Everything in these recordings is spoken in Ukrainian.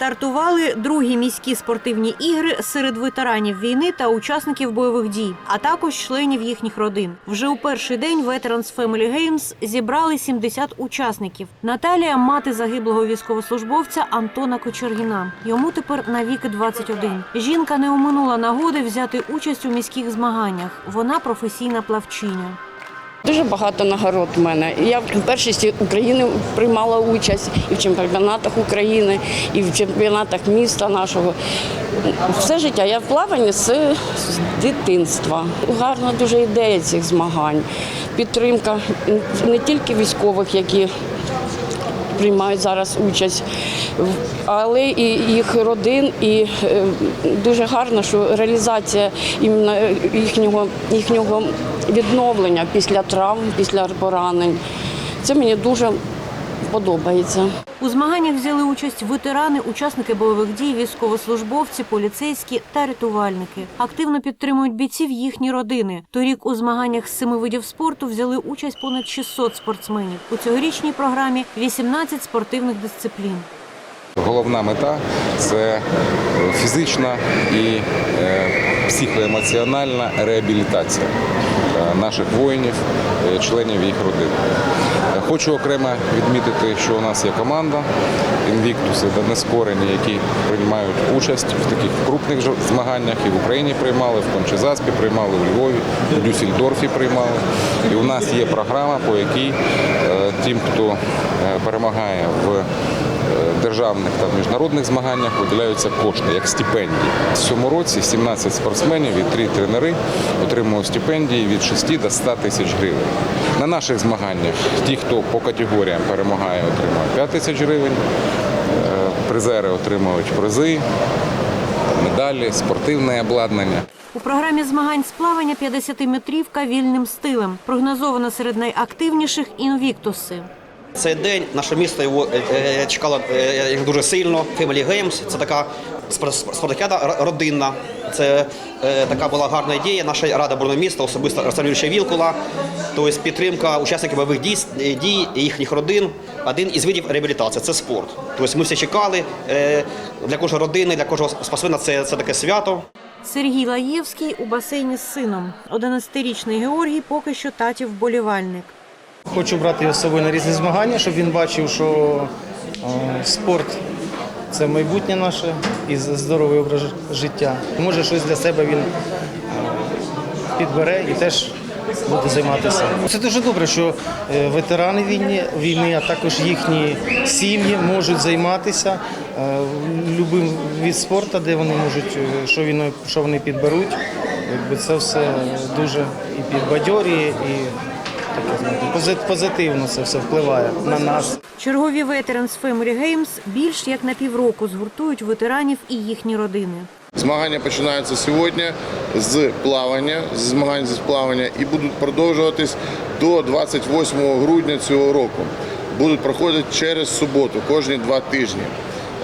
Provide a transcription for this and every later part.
Стартували другі міські спортивні ігри серед ветеранів війни та учасників бойових дій, а також членів їхніх родин. Вже у перший день Veterans Family Games зібрали 70 учасників. Наталія мати загиблого військовослужбовця Антона Кочергіна. Йому тепер навіки 21. Жінка не оминула нагоди взяти участь у міських змаганнях. Вона професійна плавчиня. Дуже багато нагород в мене. Я в першості України приймала участь і в чемпіонатах України, і в чемпіонатах міста нашого. Все життя я в плаванні з, з дитинства. Гарна дуже ідея цих змагань. Підтримка не тільки військових, які приймають зараз участь, але і їх родин. І е, дуже гарно, що реалізація їхнього, їхнього відновлення після травм, після поранень. Це мені дуже подобається. У змаганнях взяли участь ветерани, учасники бойових дій, військовослужбовці, поліцейські та рятувальники. Активно підтримують бійців їхні родини. Торік у змаганнях з семи видів спорту взяли участь понад 600 спортсменів. У цьогорічній програмі 18 спортивних дисциплін. Головна мета це фізична і е, психоемоціональна реабілітація е, наших воїнів, е, членів їх родин. Хочу окремо відмітити, що у нас є команда інвіктуси та нескорені, які приймають участь в таких крупних змаганнях і в Україні приймали, в Кончезаспі приймали, у Львові, в Дюссельдорфі приймали. І у нас є програма, по якій е, тим, хто е, перемагає в державних та міжнародних змаганнях виділяються кошти як стипендії. В цьому році 17 спортсменів і 3 тренери отримують стипендії від 6 до 100 тисяч гривень. На наших змаганнях ті, хто по категоріям перемагає, отримують 5 тисяч гривень, е, призери отримують призи, медалі, спортивне обладнання. У програмі змагань з плавання 50-метрівка вільним стилем. Прогнозовано серед найактивніших інвіктуси. Цей день наше місто його е, е, чекало е, дуже сильно. Family Games – це така спартакіада родинна. Це така була гарна ідея. Наша рада оборони особисто Юрійовича Вілкула. Тобто підтримка учасників бойових дій, дій їхніх родин. Один із видів реабілітації це спорт. Тобто ми всі чекали для кожної родини, для кожного спортсмена це, це таке свято. Сергій Лаєвський у басейні з сином. 11-річний Георгій поки що татів вболівальник. Хочу брати його з собою на різні змагання, щоб він бачив, що е, спорт це майбутнє наше і здоровий образ життя. Може, щось для себе він е, підбере і теж буде займатися. Це дуже добре, що е, ветерани війни, війни, а також їхні сім'ї можуть займатися любим від спорту, де вони можуть, що вони, що вони підберуть. Якби це все дуже і підбадьорює, і таке позитивно це все впливає на нас. Чергові Veterans Family Games більш як на півроку згуртують ветеранів і їхні родини. Змагання починаються сьогодні з плавання, з змагань зі плавання і будуть продовжуватись до 28 грудня цього року. Будуть проходити через суботу, кожні два тижні.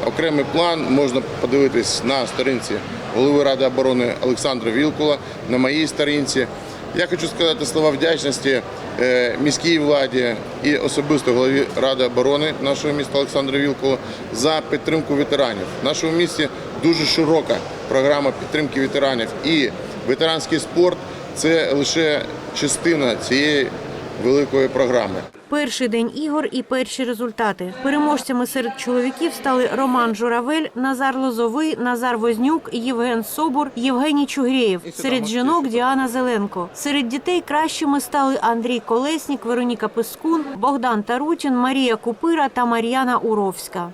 Окремий план можна подивитись на сторінці голови Ради оборони Олександра Вілкула, на моїй сторінці. Я хочу сказати слова вдячності е, міській владі і особисто голові Ради оборони нашого міста Олександра Вілкула за підтримку ветеранів. В нашому місті дуже широка програма підтримки ветеранів. І ветеранський спорт це лише частина цієї великої програми. Перший день ігор і перші результати. Переможцями серед чоловіків стали Роман Журавель, Назар Лозовий, Назар Вознюк, Євген Собор, Євгеній Чугрєєв. Серед жінок Діана Зеленко. Серед дітей кращими стали Андрій Колеснік, Вероніка Пискун, Богдан Тарутін, Марія Купира та Мар'яна Уровська.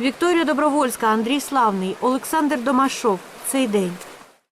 Вікторія Добровольська, Андрій Славний, Олександр Домашов. Цей день.